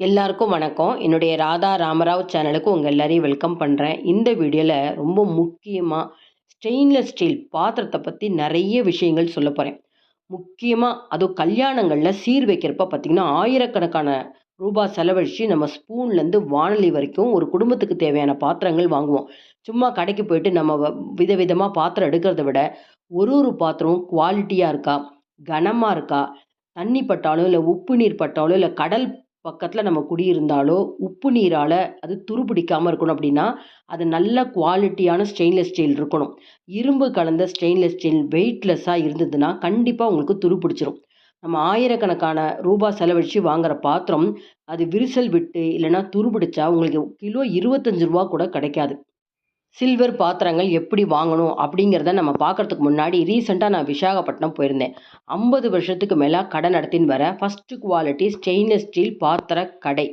எல்லாருக்கும் வணக்கம். என்னுடைய ராதா ராமராவ் சேனலுக்கு உங்கள் எல்லாரையும் வெல்கம் பண்ணுறேன் இந்த வீடியோவில் ரொம்ப முக்கியமாக ஸ்டெயின்லெஸ் ஸ்டீல் பாத்திரத்தை பற்றி நிறைய விஷயங்கள் சொல்ல போகிறேன் முக்கியமாக அதுவும் கல்யாணங்களில் சீர் வைக்கிறப்ப பார்த்திங்கன்னா ஆயிரக்கணக்கான ரூபாய் செலவழித்து நம்ம ஸ்பூன்லேருந்து வானொலி வரைக்கும் ஒரு குடும்பத்துக்கு தேவையான பாத்திரங்கள் வாங்குவோம். சும்மா கடைக்கு போயிட்டு நம்ம வ- விதவிதமாக பாத்திரம் எடுக்கிறத விட ஒரு ஒரு பாத்திரமும் குவாலிட்டியாக இருக்கா? கனமாக இருக்கா? தண்ணி பட்டாலும் இல்லை உப்பு நீர் பட்டாலும் இல்லை கடல் பக்கத்தில் நம்ம குடியிருந்தாலோ உப்பு நீரால் அது துருபிடிக்காமல் இருக்கணும் அப்படின்னா அது நல்ல குவாலிட்டியான ஸ்டெயின்லெஸ் ஸ்டீல் இருக்கணும். இரும்பு கலந்த ஸ்டெயின்லெஸ் ஸ்டீல் வெயிட்லெஸ்ஸாக இருந்ததுன்னா கண்டிப்பாக உங்களுக்கு துருபிடிச்சிரும் நம்ம ஆயிரக்கணக்கான ரூபாய் செலவழித்து வாங்குகிற பாத்திரம் அது விரிசல் விட்டு இல்லைன்னா துருபிடிச்சா உங்களுக்கு கிலோ இருபத்தஞ்சு ரூபா கூட கிடைக்காது. சில்வர் பாத்திரங்கள் எப்படி வாங்கணும் அப்படிங்கிறத நம்ம பார்க்கறதுக்கு முன்னாடி ரீசெண்டாக நான் விசாகப்பட்டினம் போயிருந்தேன். ஐம்பது வருஷத்துக்கு மேலே கடை நடத்தின்னு வர ஃபஸ்ட்டு குவாலிட்டி ஸ்டெயின்லெஸ் ஸ்டீல் பாத்திர கடை.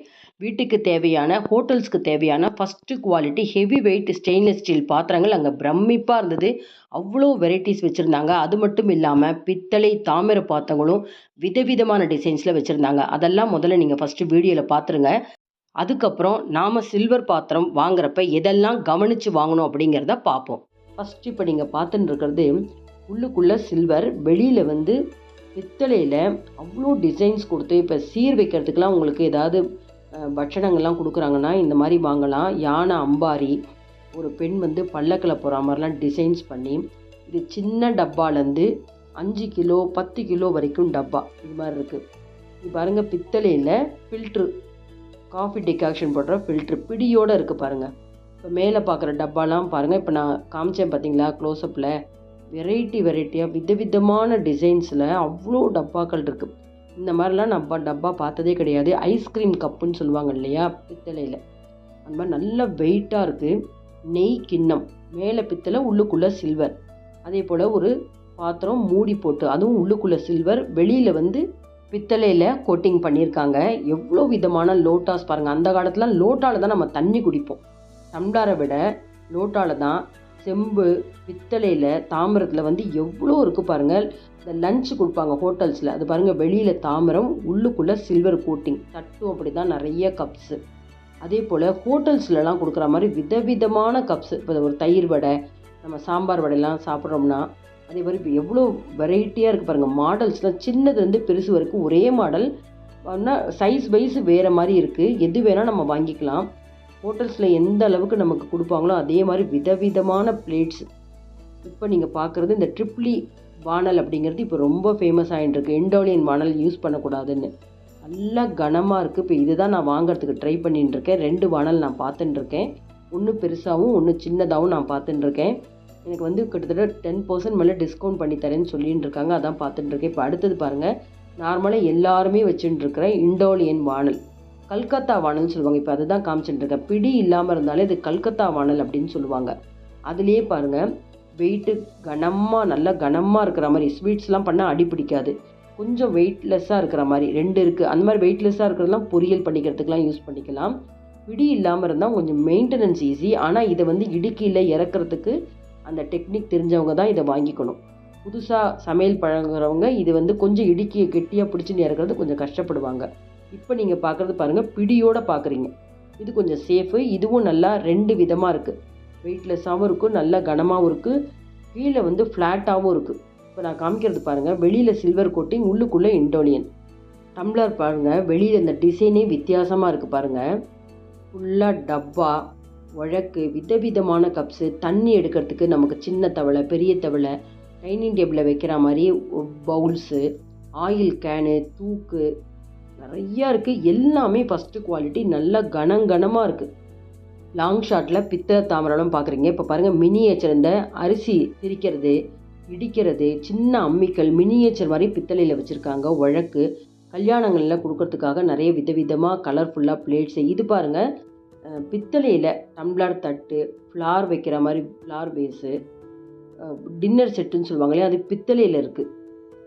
வீட்டுக்கு தேவையான ஹோட்டல்ஸ்க்கு தேவையான first quality heavy weight stainless steel பாத்திரங்கள் அங்கே பிரமிப்பாக இருந்தது. அவ்வளோ வெரைட்டிஸ் வச்சுருந்தாங்க. அது மட்டும் இல்லாமல் பித்தளை தாமிர பாத்திரங்களும் விதவிதமான டிசைன்ஸில் வச்சுருந்தாங்க. அதெல்லாம் முதல்ல நீங்கள் ஃபஸ்ட்டு வீடியோவில் பார்த்துருங்க அதுக்கப்புறம் நாம் சில்வர் பாத்திரம் வாங்குறப்ப எதெல்லாம் கவனித்து வாங்கணும் அப்படிங்கிறத பார்ப்போம் ஃபஸ்ட்டு இப்போ நீங்கள் பார்த்துட்டு இருக்கிறது உள்ளுக்குள்ளே சில்வர் வெளியில் வந்து பித்தளையில் அவ்வளோ டிசைன்ஸ் கொடுத்து இப்போ சீர் வைக்கிறதுக்கெலாம் உங்களுக்கு ஏதாவது பட்சணங்கள்லாம் கொடுக்குறாங்கன்னா இந்த மாதிரி வாங்கலாம். யானை அம்பாரி ஒரு பெண் வந்து பல்லக்கில் போகிற மாதிரிலாம் டிசைன்ஸ் பண்ணி இது சின்ன டப்பாலேருந்து அஞ்சு கிலோ பத்து கிலோ வரைக்கும் டப்பா இது மாதிரி இருக்குது இது பாருங்கள் பித்தளையில் ஃபில்ட்ரு காஃபி டிகாக்ஷன் போடுற ஃபில்ட்ரு பிடியோடு இருக்குது பாருங்கள் இப்போ மேலே பார்க்குற டப்பாலாம் பாருங்கள் இப்போ நான் காமிச்சேன் பார்த்தீங்களா க்ளோஸ்அப்பில் வெரைட்டி வெரைட்டியாக விதவிதமான டிசைன்ஸில் அவ்வளோ டப்பாக்கள் இருக்குது இந்த மாதிரிலாம் நம்ம டப்பா பார்த்ததே கிடையாது. ஐஸ்கிரீம் கப்புன்னு சொல்லுவாங்க இல்லையா பித்தளையில். அந்த மாதிரி நல்ல வெயிட்டாக இருக்குது நெய் கிண்ணம். மேலே பித்தளை உள்ளுக்குள்ளே சில்வர் அதே போல் ஒரு பாத்திரம் மூடி போட்டு அதுவும் உள்ளுக்குள்ளே சில்வர் வெளியில் வந்து பித்தளையில் கோட்டிங் பண்ணியிருக்காங்க எவ்வளோ விதமான லோட்டாஸ் பாருங்கள் அந்த காலத்தில் லோட்டாவில் தான் நம்ம தண்ணி குடிப்போம். டம்ளாரை விட லோட்டாவில் தான் செம்பு பித்தளையில் தாமிரத்தில் வந்து எவ்வளோ இருக்குது பாருங்கள் இந்த லஞ்ச் கொடுப்பாங்க ஹோட்டல்ஸில் அது பாருங்கள் வெளியில் தாமிரம் உள்ளுக்குள்ளே சில்வர் கோட்டிங் தட்டும் அப்படி தான் நிறைய கப்ஸு அதே போல் ஹோட்டல்ஸ்லலாம் கொடுக்குற மாதிரி விதவிதமான கப்ஸு இப்போ ஒரு தயிர் வடை நம்ம சாம்பார் வடையெல்லாம் சாப்பிட்றோம்னா அதே மாதிரி இப்போ எவ்வளோ வெரைட்டியாக இருக்குது பாருங்கள் மாடல்ஸ்லாம் சின்னதுலேருந்து பெருசு வரைக்கும் ஒரே மாடல் ஆனால் சைஸ் வைஸ் வேறு மாதிரி இருக்குது எது வேணால் நம்ம வாங்கிக்கலாம். ஹோட்டல்ஸில் எந்த அளவுக்கு நமக்கு கொடுப்பாங்களோ அதே மாதிரி விதவிதமான பிளேட்ஸ் இப்போ நீங்கள் பார்க்குறது இந்த ட்ரிப்ளி e வானல் அப்படிங்கிறது இப்போ ரொம்ப ஃபேமஸ் ஆகிட்டு இருக்கு. இண்டோலியன் வானல் யூஸ் பண்ணக்கூடாதுன்னு. நல்லா கனமாக இருக்குது இப்போ இதுதான் நான் வாங்குறதுக்கு ட்ரை பண்ணிட்டுருக்கேன் ரெண்டு வானல் நான் பார்த்துட்டுருக்கேன் ஒன்று பெருசாகவும் ஒன்று சின்னதாகவும் நான் பார்த்துட்டுருக்கேன் எனக்கு வந்து கிட்டத்தட்ட டென் பர்சன்ட் மேலே டிஸ்கவுண்ட் பண்ணி தரேன்னு சொல்லின்னு இருக்காங்க. அதான் பார்த்துட்டு இருக்கேன். இப்போ அடுத்தது பாருங்கள் நார்மலாக எல்லாருமே வச்சுட்டு இருக்கிற இண்டோலியன் வானல். கல்கத்தா வானல்னு சொல்லுவாங்க. இப்போ அதுதான் காமிச்சிட்டு இருக்கேன். பிடி இல்லாமல் இருந்தாலே இது கல்கத்தா வானல் அப்படின்னு சொல்லுவாங்க. அதுலேயே பாருங்கள் வெயிட்டு கனமாக நல்லா கனமாக இருக்கிற மாதிரி ஸ்வீட்ஸ்லாம் பண்ணால் அடி பிடிக்காது. கொஞ்சம் வெயிட்லெஸ்ஸாக இருக்கிற மாதிரி ரெண்டு இருக்குது அந்த மாதிரி வெயிட்லெஸ்ஸாக இருக்கிறதெல்லாம் பொரியல் பண்ணிக்கிறதுக்கெலாம் யூஸ் பண்ணிக்கலாம். பிடி இல்லாமல் இருந்தால் கொஞ்சம் மெயின்டெனன்ஸ் ஈஸி ஆனால் இதை வந்து இடுக்கியில் இறக்குறதுக்கு அந்த டெக்னிக் தெரிஞ்சவங்க தான் இதை வாங்கிக்கணும். புதுசாக சமையல் பழகுறவங்க இது வந்து கொஞ்சம் இடுக்கி கெட்டியாக பிடிச்சின்னு இறக்குறது கொஞ்சம் கஷ்டப்படுவாங்க. இப்போ நீங்கள் பார்க்குறது பாருங்கள் பிடியோடு பார்க்குறீங்க இது கொஞ்சம் சேஃபு இதுவும் நல்லா ரெண்டு விதமாக இருக்குது வெயிட்லெஸ்ஸாகவும் இருக்குது நல்லா கனமாகவும் இருக்குது கீழே வந்து ஃப்ளாட்டாகவும் இருக்குது இப்போ நான் காமிக்கிறது பாருங்கள் வெளியில் சில்வர் கோட்டிங் உள்ளுக்குள்ளே இண்டோலியன் டம்ளர் பாருங்கள் வெளியில் இந்த டிசைனே வித்தியாசமாக இருக்குது பாருங்கள் ஃபுல்லாக டப்பா உழக்கு விதவிதமான கப்ஸு தண்ணி எடுக்கிறதுக்கு நமக்கு சின்ன தவளை பெரிய தவளை டைனிங் டேபிளில் வைக்கிற மாதிரி பவுல்ஸு ஆயில் கேனு தூக்கு நிறையா இருக்குது எல்லாமே ஃபஸ்ட்டு குவாலிட்டி நல்லா கனங்கனமாக இருக்குது லாங் ஷாட்டில் பித்தளை தாமரம் பார்க்குறீங்க இப்போ பாருங்கள் மினியேச்சர் இந்த அரிசி திரிக்கிறது இடிக்கிறது சின்ன அம்மிக்கல் மினியேச்சர் மாதிரி பித்தளையில் வச்சுருக்காங்க. உழக்கு கல்யாணங்களில் கொடுக்கறதுக்காக நிறைய விதவிதமாக கலர்ஃபுல்லாக பிளேட்ஸு இது பாருங்கள் பித்தளையில் டம்ளர் தட்டு ஃப்ளார் வைக்கிற மாதிரி ஃப்ளார் பேஸு டின்னர் செட்டுன்னு சொல்லுவாங்க இல்லையா? அது பித்தளையில் இருக்குது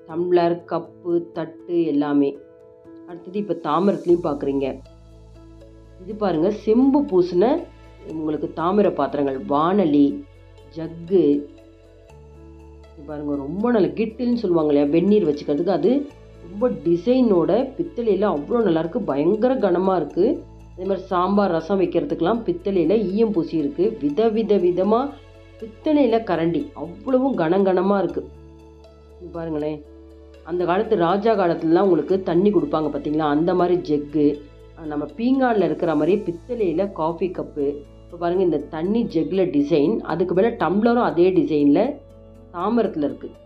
டம்ளர் கப்பு தட்டு எல்லாமே. அடுத்தது இப்போ தாமரத்துலேயும் பார்க்குறீங்க இது பாருங்கள் செம்பு பூசின உங்களுக்கு தாமிர பாத்திரங்கள். வானலி ஜக்கு பாருங்கள் ரொம்ப நல்ல கிட்டுன்னு சொல்லுவாங்க இல்லையா? வெந்நீர் வச்சுக்கிறதுக்கு அது ரொம்ப டிசைனோட பித்தளையில் அவ்வளோ நல்லாயிருக்கு பயங்கர கனமாக இருக்குது அதே மாதிரி சாம்பார் ரசம் வைக்கிறதுக்கெலாம் பித்தளையில் ஈயம் பூசி இருக்குது வித வித விதமாக பித்தளையில் கரண்டி. அவ்வளவும் கனகனமாக இருக்குது பாருங்களேன். அந்த காலத்து ராஜா காலத்துலலாம் உங்களுக்கு தண்ணி கொடுப்பாங்க பார்த்தீங்களா அந்த மாதிரி ஜெக்கு நம்ம பீங்கானில் இருக்கிற மாதிரி பித்தளையில் காஃபி கப்பு இப்போ பாருங்கள் இந்த தண்ணி ஜெக்கில் டிசைன் அதுக்கு மேலே டம்ளரும் அதே டிசைனில் தாமரத்தில் இருக்குது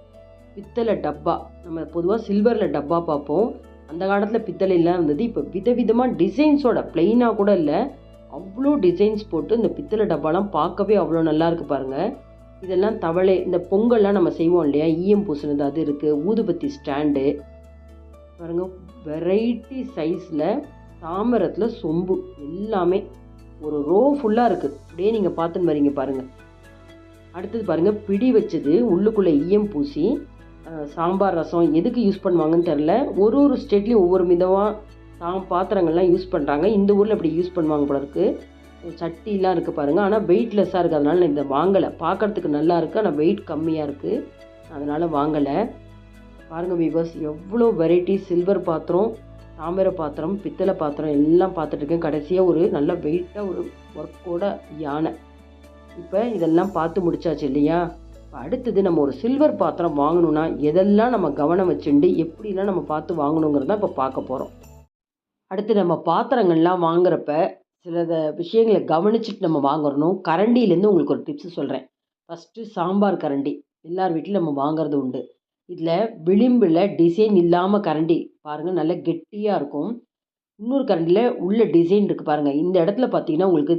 பித்தளை டப்பா. நம்ம பொதுவாக சில்வரில் டப்பா பார்ப்போம். அந்த காலத்தில் பித்தளைலாம் இருந்தது. இப்போ விதவிதமாக டிசைன்ஸோட பிளெயினாக கூட இல்லை. அவ்வளோ டிசைன்ஸ் போட்டு இந்த பித்தளை டப்பாலாம் பார்க்கவே அவ்வளோ நல்லா இருக்குது பாருங்கள் இதெல்லாம் தவளை இந்த பொங்கல்லாம் நம்ம செய்வோம் இல்லையா? ஈயம் பூசினது அது இருக்குது ஊதுபத்தி ஸ்டாண்டு பாருங்கள் வெரைட்டி சைஸில் தாமரத்தில் சொம்பு எல்லாமே ஒரு ரோ ஃபுல்லாக இருக்குது அப்படியே நீங்கள் பார்த்துன்னு வரீங்க பாருங்கள் அடுத்தது பாருங்கள் பிடி வச்சது உள்ளுக்குள்ளே ஈயம் பூசி சாம்பார் ரசம் எதுக்கு யூஸ் பண்ணுவாங்கன்னு தெரில ஒரு ஒரு ஸ்டேட்லேயும் ஒவ்வொரு விதமாக தாம் பாத்திரங்கள்லாம் யூஸ் பண்ணுறாங்க இந்த ஊரில் இப்படி யூஸ் பண்ணுவாங்க போல இருக்குது சட்டிலாம் இருக்குது பாருங்கள் ஆனால் வெயிட்லெஸ்ஸாக இருக்குது அதனால் நான் இதை வாங்கலை. பார்க்குறதுக்கு நல்லா இருக்குது ஆனால் வெயிட் கம்மியாக இருக்குது அதனால் வாங்கலை. பாருங்கள் விவர்ஸ் எவ்வளோ வெரைட்டி சில்வர் பாத்திரம் தாமிர பாத்திரம் பித்தளை பாத்திரம் எல்லாம் பார்த்துட்ருக்கேன் கடைசியாக ஒரு நல்ல வெயிட்டாக ஒரு ஒர்க்கோட யானை. இப்போ இதெல்லாம் பார்த்து முடிச்சாச்சு இல்லையா? அடுத்தது நம்ம ஒரு சில்வர் பாத்திரம் வாங்கணும்னா எதெல்லாம் நம்ம கவனம் வச்சுண்டு எப்படிலாம் நம்ம பார்த்து வாங்கணுங்கிறத இப்போ பார்க்க போகிறோம் அடுத்து நம்ம பாத்திரங்கள்லாம் வாங்குறப்ப சில விஷயங்களை கவனிச்சுட்டு நம்ம வாங்குறணும். கரண்டிலேருந்து உங்களுக்கு ஒரு டிப்ஸ் சொல்கிறேன் ஃபஸ்ட்டு சாம்பார் கரண்டி. எல்லார் வீட்லையும் நம்ம வாங்குறது உண்டு. இதில் விளிம்பில் டிசைன் இல்லாமல் கரண்டி பாருங்கள் நல்லா கெட்டியாக இருக்கும். இன்னொரு கரண்டியில் உள்ள டிசைன் இருக்குது பாருங்கள் இந்த இடத்துல பார்த்தீங்கன்னா உங்களுக்கு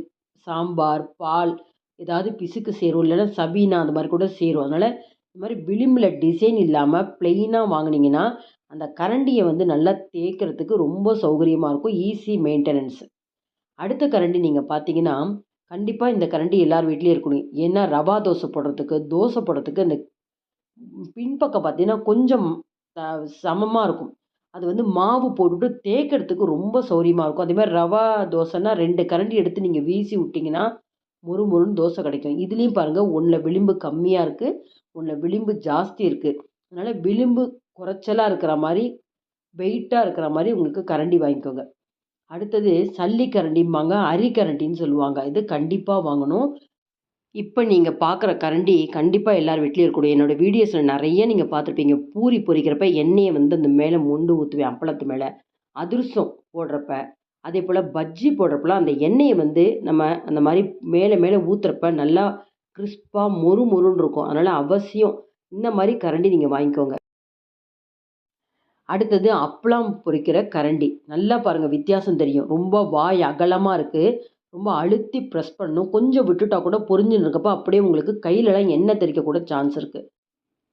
சாம்பார் பால் ஏதாவது பிசுக்கு சேரும் இல்லைன்னா சபீனா அந்த மாதிரி கூட சேரும். அதனால் இந்த மாதிரி விளிம்பில் டிசைன் இல்லாமல் ப்ளெயினாக வாங்கினீங்கன்னா அந்த கரண்டியை வந்து நல்லா தேய்க்கிறதுக்கு ரொம்ப சௌகரியமாக இருக்கும் ஈஸி மெயின்டெனன்ஸ் அடுத்த கரண்டி நீங்கள் பார்த்தீங்கன்னா கண்டிப்பாக இந்த கரண்டி எல்லார் வீட்லேயும் இருக்கணும். ஏன்னா ரவா தோசை போடுறதுக்கு தோசை போடுறதுக்கு அந்த பின்பக்கம் பார்த்தீங்கன்னா கொஞ்சம் சமமாக இருக்கும். அது வந்து மாவு போட்டுட்டு தேய்க்கிறதுக்கு ரொம்ப சௌரியமாக இருக்கும். அதேமாதிரி ரவா தோசைன்னா ரெண்டு கரண்டி எடுத்து நீங்கள் வீசி விட்டிங்கன்னா மொறு மொறுன்னு தோசை கிடைக்கும். இதுலேயும் பாருங்கள் ஒன்றில் விளிம்பு கம்மியாக இருக்குது ஒன்றில் விளிம்பு ஜாஸ்தி இருக்குது அதனால் விளிம்பு குறைச்சலாக இருக்கிற மாதிரி வெயிட்டாக இருக்கிற மாதிரி உங்களுக்கு கரண்டி வாங்கிக்கோங்க. அடுத்தது சல்லி கரண்டிம்பாங்க அரி கரண்டின்னு சொல்லுவாங்க. இது கண்டிப்பாக வாங்கணும். இப்போ நீங்கள் பார்க்குற கரண்டி கண்டிப்பாக எல்லார் வீட்லேயும் இருக்கக்கூடிய என்னோடய வீடியோஸில் நிறைய நீங்கள் பார்த்துருப்பீங்க. பூரி பொரிக்கிறப்ப எண்ணெயை வந்து அந்த மேலே மொண்டு ஊற்றுவேன் அப்பளத்து மேலே. அதிரசம் போடுறப்ப அதே போல் பஜ்ஜி போடுறப்பலாம் அந்த எண்ணெயை வந்து நம்ம அந்த மாதிரி மேலே மேலே ஊற்றுறப்ப நல்லா கிறிஸ்பாக மொறு மொறுன்னு இருக்கும். அதனால் அவசியம் இந்த மாதிரி கரண்டி நீங்கள் வாங்கிக்கோங்க. அடுத்தது அப்பளம் பொரிக்கிற கரண்டி. நல்லா பாருங்கள் வித்தியாசம் தெரியும். ரொம்ப வாய் அகலமாக இருக்குது ரொம்ப அழுத்தி ப்ரெஸ் பண்ணணும். கொஞ்சம் விட்டுட்டா கூட பொரிஞ்சுன்னு இருக்கப்போ அப்படியே உங்களுக்கு கையிலலாம் எண்ணெய் தெறிக்க கூட சான்ஸ் இருக்குது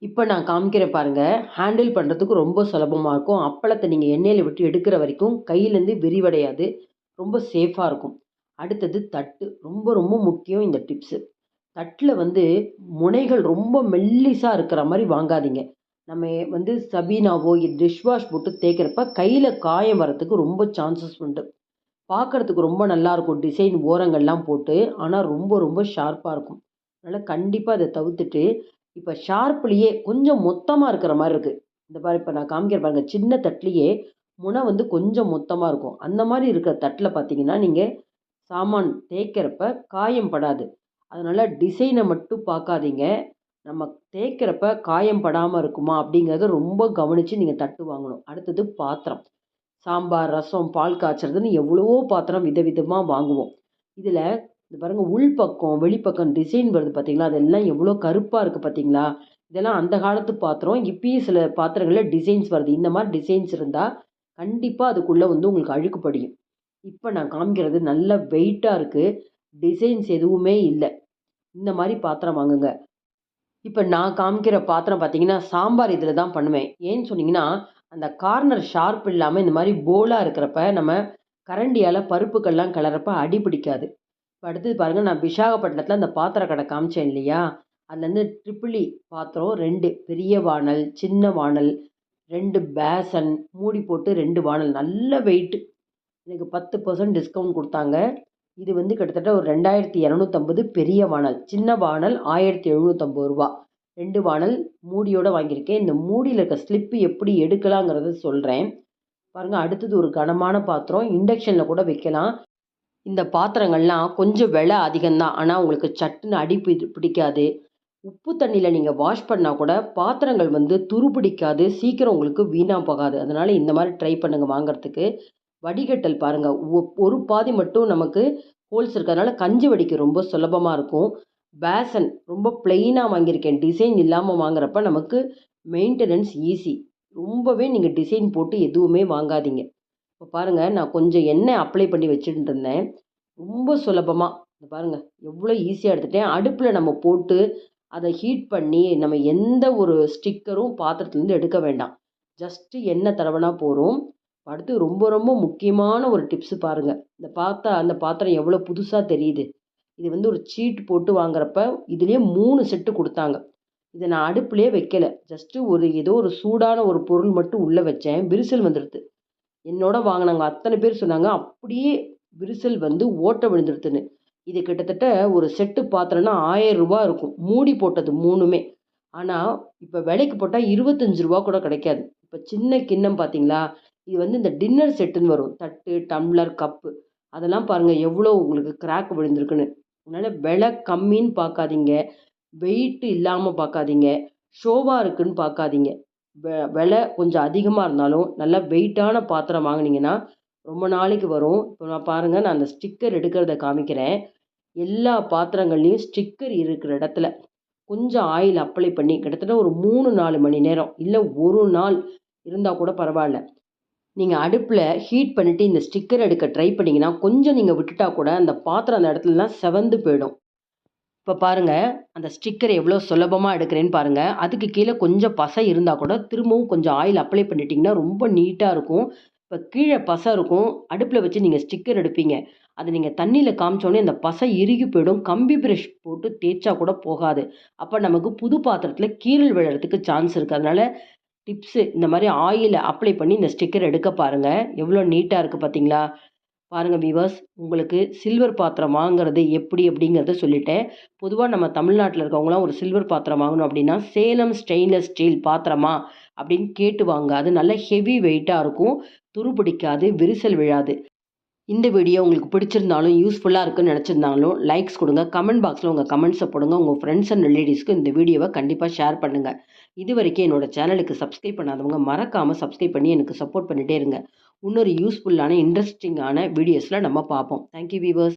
இப்போ நான் காமிக்கிறேன் பாருங்கள் ஹேண்டில் பண்ணுறதுக்கு ரொம்ப சுலபமாக இருக்கும். அப்பளத்தை நீங்கள் எண்ணெயில் விட்டு எடுக்கிற வரைக்கும் கையிலேருந்து விரிவடையாது. ரொம்ப சேஃபாக இருக்கும். அடுத்தது தட்டு. ரொம்ப ரொம்ப முக்கியம் இந்த டிப்ஸு தட்டில் வந்து முனைகள் ரொம்ப மெல்லிஸாக இருக்கிற மாதிரி வாங்காதீங்க. நம்ம வந்து சபீனாவோ டிஷ் வாஷ் போட்டு தேய்க்கிறப்ப கையில் காயம் வரத்துக்கு ரொம்ப சான்சஸ் உண்டு. பார்க்குறதுக்கு ரொம்ப நல்லாயிருக்கும் டிசைன் ஓரங்கள்லாம் போட்டு. ஆனால் ரொம்ப ரொம்ப ஷார்ப்பாக இருக்கும். அதனால் கண்டிப்பாக அதை தவிர்த்துட்டு இப்போ ஷார்ப்லேயே கொஞ்சம் மொத்தமாக இருக்கிற மாதிரி இருக்குது இந்த மாதிரி இப்போ நான் காமிக்கிற பாருங்கள் சின்ன தட்லேயே முனை வந்து கொஞ்சம் மொத்தமாக இருக்கும். அந்த மாதிரி இருக்கிற தட்டில் பார்த்தீங்கன்னா நீங்கள் சாமான் தேய்க்கிறப்ப காயம் படாது. அதனால் டிசைனை மட்டும் பார்க்காதீங்க. நம்ம தேய்க்கிறப்ப காயம் படாமல் இருக்குமா அப்படிங்கிறத ரொம்ப கவனித்து நீங்கள் தட்டு வாங்கணும். அடுத்தது பாத்திரம். சாம்பார் ரசம் பால் காய்ச்சறதுன்னு எவ்வளவோ பாத்திரம் விதவிதமாக வாங்குவோம். இதில் இது பாருங்கள் உள்பக்கம் வெளிப்பக்கம் டிசைன் வருது பார்த்தீங்களா அதெல்லாம் எவ்வளோ கருப்பாக இருக்குது பார்த்தீங்களா இதெல்லாம் அந்த காலத்து பாத்திரம் இப்பயும் சில பாத்திரங்களில் டிசைன்ஸ் வருது. இந்த மாதிரி டிசைன்ஸ் இருந்தால் கண்டிப்பாக அதுக்குள்ளே வந்து உங்களுக்கு அழுக்கு படியும். இப்போ நான் காமிக்கிறது நல்ல வெயிட்டாக இருக்குது டிசைன்ஸ் எதுவுமே இல்லை. இந்த மாதிரி பாத்திரம் வாங்குங்க. இப்போ நான் காமிக்கிற பாத்திரம் பார்த்தீங்கன்னா சாம்பார் இதில் தான் பண்ணுவேன். ஏன்னு சொன்னீங்கன்னா அந்த கார்னர் ஷார்ப் இல்லாமல் இந்த மாதிரி போலாக இருக்கிறப்ப நம்ம கரண்டியால் பருப்புக்கள்லாம் கிளறப்ப அடி பிடிக்காது. இப்போ அடுத்தது பாருங்கள் நான் விசாகப்பட்டினத்தில் அந்த பாத்திர கடை காமிச்சேன் இல்லையா? அதுலேருந்து ட்ரிப்பிளி e பாத்திரம் ரெண்டு பெரிய வானல் சின்ன வானல் ரெண்டு பேசன் மூடி போட்டு ரெண்டு வானல். நல்ல வெயிட்டு எனக்கு பத்து பர்சன்ட் டிஸ்கவுண்ட் கொடுத்தாங்க. இது வந்து கிட்டத்தட்ட ஒரு ரெண்டாயிரத்தி இரநூத்தம்பது பெரிய வானல். சின்ன வானல் ஆயிரத்தி எழுநூற்றம்பது ரூபா. ரெண்டு வானல் மூடியோடு வாங்கியிருக்கேன். இந்த மூடியில் இருக்க ஸ்லிப்பு எப்படி எடுக்கலாங்கிறத சொல்கிறேன் பாருங்கள் அடுத்தது ஒரு கனமான பாத்திரம். இண்டக்ஷனில் கூட வைக்கலாம். இந்த பாத்திரங்கள்லாம் கொஞ்சம் விலை அதிகம்தான். ஆனால் உங்களுக்கு சட்டுன்னு அடி பிடிக்காது. உப்பு தண்ணியில் நீங்கள் வாஷ் பண்ணால் கூட பாத்திரங்கள் வந்து துரு பிடிக்காது. சீக்கிரம் உங்களுக்கு வீணாக போகாது. அதனால் இந்த மாதிரி ட்ரை பண்ணுங்கள் வாங்கிறதுக்கு. வடிகட்டல் பாருங்கள் ஒரு பாதி மட்டும் நமக்கு ஹோல்ஸ் இருக்கிறதுனால கஞ்சி வடிக்க ரொம்ப சுலபமாக இருக்கும். பேசன் ரொம்ப பிளெயினாக வாங்கியிருக்கேன். டிசைன் இல்லாமல் வாங்குறப்ப நமக்கு மெயின்டெனன்ஸ் ஈஸி ரொம்பவே நீங்கள் டிசைன் போட்டு எதுவுமே வாங்காதீங்க. இப்போ பாருங்கள் நான் கொஞ்சம் எண்ணெய் அப்ளை பண்ணி வச்சுட்டு இருந்தேன் ரொம்ப சுலபமாக பாருங்கள் எவ்வளோ ஈஸியாக எடுத்துட்டேன். அடுப்பில் நம்ம போட்டு அதை ஹீட் பண்ணி நம்ம எந்த ஒரு ஸ்டிக்கரும் பாத்திரத்துலேருந்து எடுக்க வேண்டாம். ஜஸ்ட்டு எண்ணெய் தடவினா போகிறோம் அடுத்து ரொம்ப ரொம்ப முக்கியமான ஒரு டிப்ஸு பாருங்கள் இந்த பார்த்தா அந்த பாத்திரம் எவ்வளோ புதுசாக தெரியுது. இது வந்து ஒரு சீட் போட்டு வாங்குறப்ப இதுலேயே மூணு செட்டு கொடுத்தாங்க. இதை நான் அடுப்புலேயே வைக்கல. ஜஸ்ட்டு ஒரு ஏதோ ஒரு சூடான ஒரு பொருள் மட்டும் உள்ளே வச்சேன். விரிசல் வந்துடுது என்னோட வாங்கினாங்க அத்தனை பேர் சொன்னாங்க அப்படியே விரிசல் வந்து ஓட்ட விழுந்துடுதுன்னு இது கிட்டத்தட்ட ஒரு செட்டு பாத்திரம்னா ஆயிரம் ரூபா இருக்கும். மூடி போட்டது மூணுமே. ஆனால் இப்போ விலைக்கு போட்டால் இருபத்தஞ்சி ரூபா கூட கிடைக்காது. இப்போ சின்ன கிண்ணம் பார்த்தீங்களா இது வந்து இந்த டின்னர் செட்டுன்னு வரும். தட்டு டம்ளர் கப்பு. அதெல்லாம் பாருங்கள் எவ்வளோ உங்களுக்கு கிராக் விழுந்திருக்குன்னு. அதனால் விலை கம்மின்னு பார்க்காதீங்க வெயிட்டு இல்லாமல் பார்க்காதீங்க ஷோவாக இருக்குன்னு பார்க்காதீங்க வெ விலை கொஞ்சம் அதிகமாக இருந்தாலும் நல்லா வெயிட்டான பாத்திரம் வாங்கினீங்கன்னா ரொம்ப நாளைக்கு வரும். இப்போ நான் பாருங்கள் நான் அந்த ஸ்டிக்கர் எடுக்கிறத காமிக்கிறேன். எல்லா பாத்திரங்கள்லேயும் ஸ்டிக்கர் இருக்கிற இடத்துல கொஞ்சம் ஆயில் அப்ளை பண்ணி கிட்டத்தட்ட ஒரு மூணு நாலு மணி நேரம் இல்லை ஒரு நாள் இருந்தால் கூட பரவாயில்ல. நீங்கள் அடுப்பில் ஹீட் பண்ணிவிட்டு இந்த ஸ்டிக்கர் எடுக்க ட்ரை பண்ணிங்கன்னா கொஞ்சம் நீங்கள் விட்டுட்டா கூட அந்த பாத்திரம் அந்த இடத்துலலாம் செவந்து போயிடும். இப்போ பாருங்கள் அந்த ஸ்டிக்கர் எவ்வளோ சுலபமாக எடுக்கிறேன்னு பாருங்கள் அதுக்கு கீழே கொஞ்சம் பசை இருந்தால் கூட திரும்பவும் கொஞ்சம் ஆயில் அப்ளை பண்ணிட்டீங்கன்னா ரொம்ப நீட்டாக இருக்கும். இப்போ கீழே பசை இருக்கும். அடுப்பில் வச்சு நீங்கள் ஸ்டிக்கர் எடுப்பீங்க. அதை நீங்கள் தண்ணியில் காமிச்சோடனே அந்த பசை இறுகி போயிடும். கம்பி ப்ரஷ் போட்டு தேய்ச்சா கூட போகாது. அப்போ நமக்கு புது பாத்திரத்தில் கீரல் விழுறதுக்கு சான்ஸ் இருக்குது அதனால் டிப்ஸு இந்த மாதிரி ஆயிலை அப்ளை பண்ணி இந்த ஸ்டிக்கர் எடுக்க பாருங்கள் எவ்வளோ நீட்டாக இருக்குது பார்த்தீங்களா பாருங்கள் விவாஸ் உங்களுக்கு சில்வர் பாத்திரம் வாங்குறது எப்படி அப்படிங்கிறத சொல்லிட்டேன். பொதுவாக நம்ம தமிழ்நாட்டில் இருக்கவங்களாம் ஒரு சில்வர் பாத்திரம் வாங்கணும் அப்படின்னா சேலம் ஸ்டெயின்லெஸ் ஸ்டீல் பாத்திரமா அப்படின்னு கேட்டு வாங்க. அது நல்ல ஹெவி வெயிட்டாக இருக்கும். துருபிடிக்காது விரிசல் விழாது. இந்த வீடியோ உங்களுக்கு பிடிச்சிருந்தாலும் யூஸ்ஃபுல்லாக இருக்குன்னு நினச்சிருந்தாலும் லைக்ஸ் கொடுங்க. கமெண்ட் பாக்ஸில் உங்கள் கமெண்ட்ஸை போடுங்க. உங்கள் ஃப்ரெண்ட்ஸ் அண்ட் ரிலேட்டிவ்ஸ்க்கு இந்த வீடியோவை கண்டிப்பாக ஷேர் பண்ணுங்கள் இது வரைக்கும் என்னோடய சேனலுக்கு சப்ஸ்கிரைப் பண்ணாதவங்க மறக்காமல் சப்ஸ்கிரைப் பண்ணி எனக்கு சப்போர்ட் பண்ணிகிட்டே இருங்க. இன்னொரு யூஸ்ஃபுல்லான இன்ட்ரெஸ்டிங்கான வீடியோஸில் நம்ம பார்ப்போம். Thank you viewers